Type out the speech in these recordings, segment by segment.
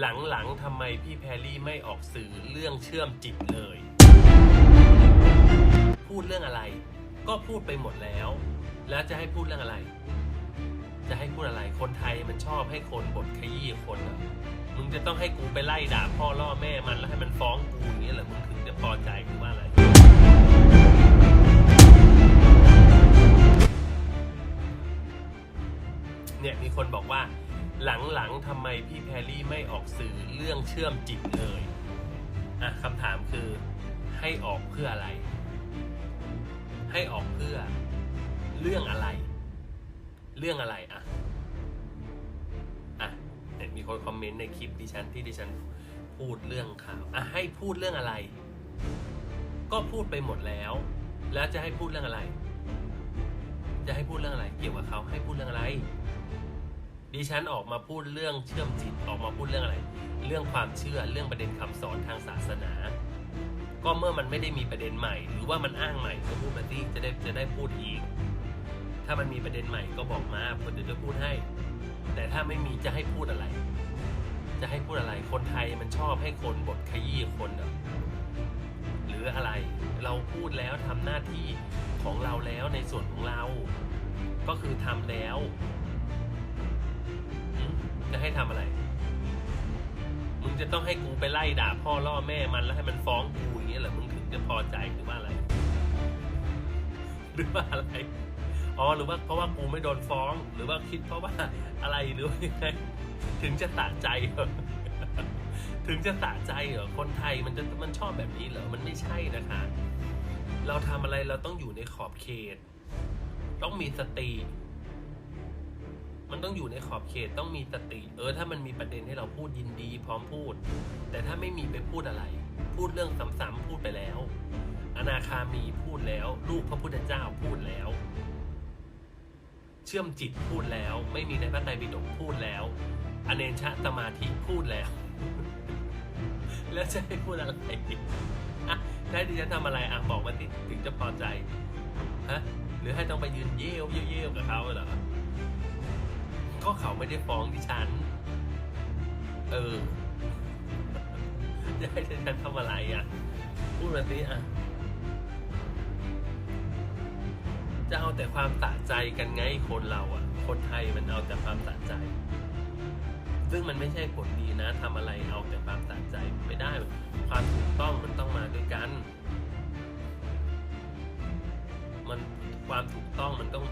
หลังๆทำไมพี่แพรรี่ไม่ออกสื่อเรื่องเชื่อมจิตเลย พูดเรื่องอะไร ก็พูดไปหมดแล้ว แล้วจะให้พูดเรื่องอะไร จะให้พูดอะไร คนไทยมันชอบให้คนบทขยี้คนเหรอมึงจะต้องให้กูไปไล่ด่าพ่อล่อแม่มันแล้วให้มันฟ้องกูอย่างนี้เหรอมึงถึงจะพอใจหรือว่าอะไรเนี่ยมีคนบอกว่า หลังๆทำไมพี่แพรรี่ไม่ออกสื่อเรื่องเชื่อมจิตเลยอะคำถามคือให้ออกเพื่ออะไร ให้ออกเพื่อเรื่องอะไร เรื่องอะไรอะอะเนี่ยมีคนคอมเมนต์ในคลิปดิฉันที่ดิฉันพูดเรื่องข่าวอะให้พูดเรื่องอะไร ก็พูดไปหมดแล้ว แล้วจะให้พูดเรื่องอะไร จะให้พูดเรื่องอะไร เกี่ยวกับเขาให้พูดเรื่องอะไร ดิฉันออกมาพูดเรื่องเชื่อมจิตออกมาพูดเรื่องอะไร เรื่องความเชื่อเรื่องประเด็นคำสอนทางศาสนา ก็เมื่อมันไม่ได้มีประเด็นใหม่ หรือว่ามันอ้างใหม่ก็พูดมาที่จะได้จะได้พูดอีก ถ้ามันมีประเด็นใหม่ก็บอกมาเดียวจะพูดให้ แต่ถ้าไม่มีจะให้พูดอะไร จะให้พูดอะไร คนไทยมันชอบให้คนบทขยี้คนหรอหรืออะไร เราพูดแล้วทำหน้าที่ของเราแล้วในส่วนของเรา ก็คือทำแล้ว จะให้ทำอะไร มึงจะต้องให้กูไปไล่ด่าพ่อล่อแม่มันแล้วให้มันฟ้องกูอย่างเงี้ยเหรอมึงถึงจะพอใจหรือว่าอะไร หรือว่าอะไร อ๋อหรือว่าเพราะว่ากูไม่โดนฟ้อง หรือว่าคิดเพราะว่าอะไรหรือว่ายังไงถึงจะสะใจเหรอถึงจะสะใจเหรอคนไทยมันจะมันชอบแบบนี้เหรอมันไม่ใช่นะคะ เราทำอะไรเราต้องอยู่ในขอบเขต ต้องมีสติ มันต้องอยู่ในขอบเขตต้องมีสติเออถ้ามันมีประเด็นให้เราพูดยินดี พร้อมพูด แต่ถ้าไม่มีไปพูดอะไร พูดเรื่องซ้ำๆพูดไปแล้ว อนาคามีพูดแล้ว ลูกพระพุทธเจ้าพูดแล้ว เชื่อมจิตพูดแล้ว ไม่มีในพระไตรปิฎกพูดแล้ว อเนชะสมาธิพูดแล้ว แล้วจะให้พูดอะไรอะได้ดิฉันทำอะไรอะบอกมาสิถึงจะพอใจฮะหรือให้ต้องไปยืนเย่ยวเย่ยวกับเขาเหรอ ก็เขาไม่ได้ฟ้องดิฉัน เออจะให้ดิฉันทำอะไรอะ พูดมาสิอะ จะเอาแต่ความสะใจกันไงคนเราอะ คนไทยมันเอาแต่ความสะใจ ซึ่งมันไม่ใช่ผลดีนะทำอะไรเอาแต่ความสะใจไม่ได้ ความถูกต้องมันต้องมาด้วยกัน มันความถูกต้องมันต้อง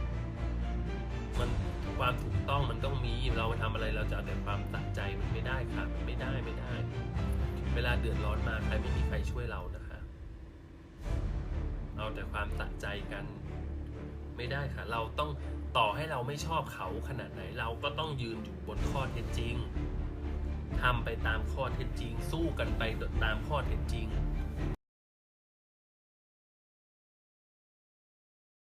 มันความถูกต้องมันต้องมีเราทำอะไรเราจะเอาแต่ความสะใจมันไม่ได้ค่ะมันไม่ได้ไม่ได้ เวลาเดือดร้อนมาใครไม่มีใครช่วยเรานะคะ เอาแต่ความสะใจกันไม่ได้ค่ะ เราต้องต่อให้เราไม่ชอบเขาขนาดไหนเราก็ต้องยืนอยู่บนข้อเท็จจริงทำไปตามข้อเท็จจริง สู้กันไปตามข้อเท็จจริง